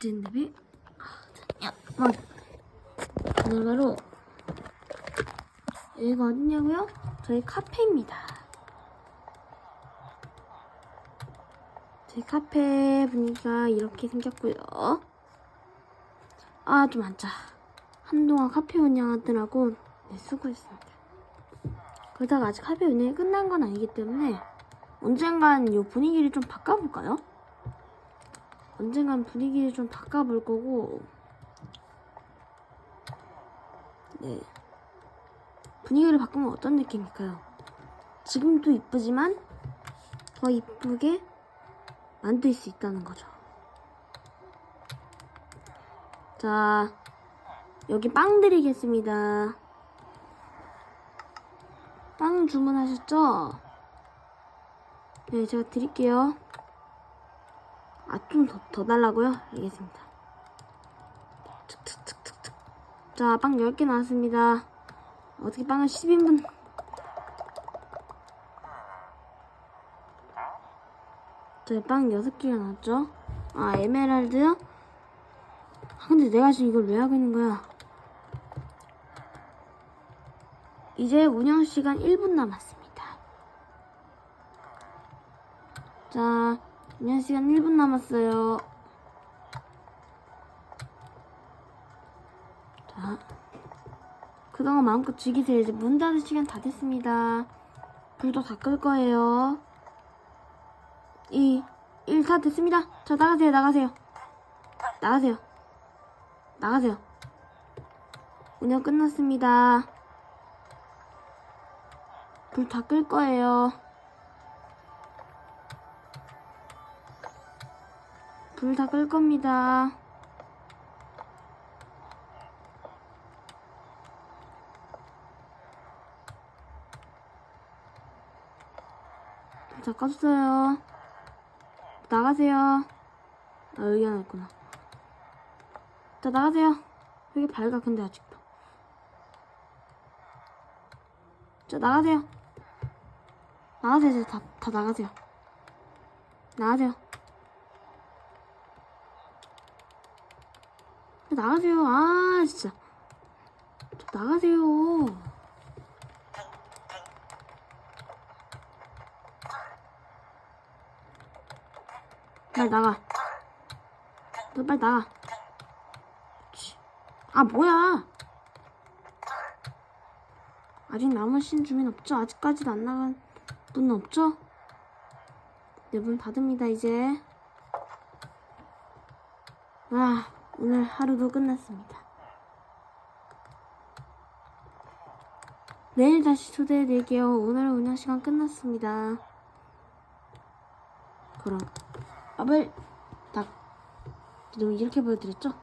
젠데비? 야 맞아 오늘 바로 여기가 어디냐고요? 저희 카페입니다. 저희 카페 분위기가 이렇게 생겼고요. 아 좀 앉자 한동안 카페 운영하느라고 네, 수고했습니다. 그러다가 아직 카페 운영이 끝난 건 아니기 때문에 언젠간 이 분위기를 좀 바꿔볼까요? 언젠간 분위기를 좀 바꿔볼 거고 네 분위기를 바꾸면 어떤 느낌일까요? 지금도 이쁘지만 더 이쁘게 만들 수 있다는 거죠. 자 여기 빵 드리겠습니다. 빵 주문하셨죠? 네 제가 드릴게요. 아, 좀 더, 더 달라고요? 알겠습니다. 자, 빵 10개 나왔습니다. 어떻게 빵을 10인분. 자, 빵 6개가 나왔죠? 아, 에메랄드요? 아, 근데 내가 지금 이걸 왜 하고 있는 거야? 이제 운영 시간 1분 남았습니다. 자, 운영 시간 1분 남았어요. 자, 그동안 마음껏 즐기세요. 이제 문 닫을 시간 다 됐습니다. 불도 다 끌 거예요. 2, 1, 다 됐습니다. 자, 나가세요, 나가세요. 나가세요. 나가세요. 운영 끝났습니다. 불 다 끌 거예요. 불 다 끌 겁니다. 불다 껐어요. 나가세요. 아, 여기 하나 있구나. 자, 나가세요. 여기 밝아, 근데 아직도. 자, 나가세요. 나가세요. 다, 다 나가세요. 나가세요. 나가세요. 아, 진짜. 좀 나가세요. 빨리 나가. 너 빨리 나가. 아, 뭐야. 아직 남으신 주민 없죠? 아직까지도 안 나간 분 없죠? 네분 닫습니다, 이제. 와, 오늘 하루도 끝났습니다. 내일 다시 초대해드릴게요. 오늘 운영 시간 끝났습니다. 그럼 밥을 딱 이렇게 보여드렸죠?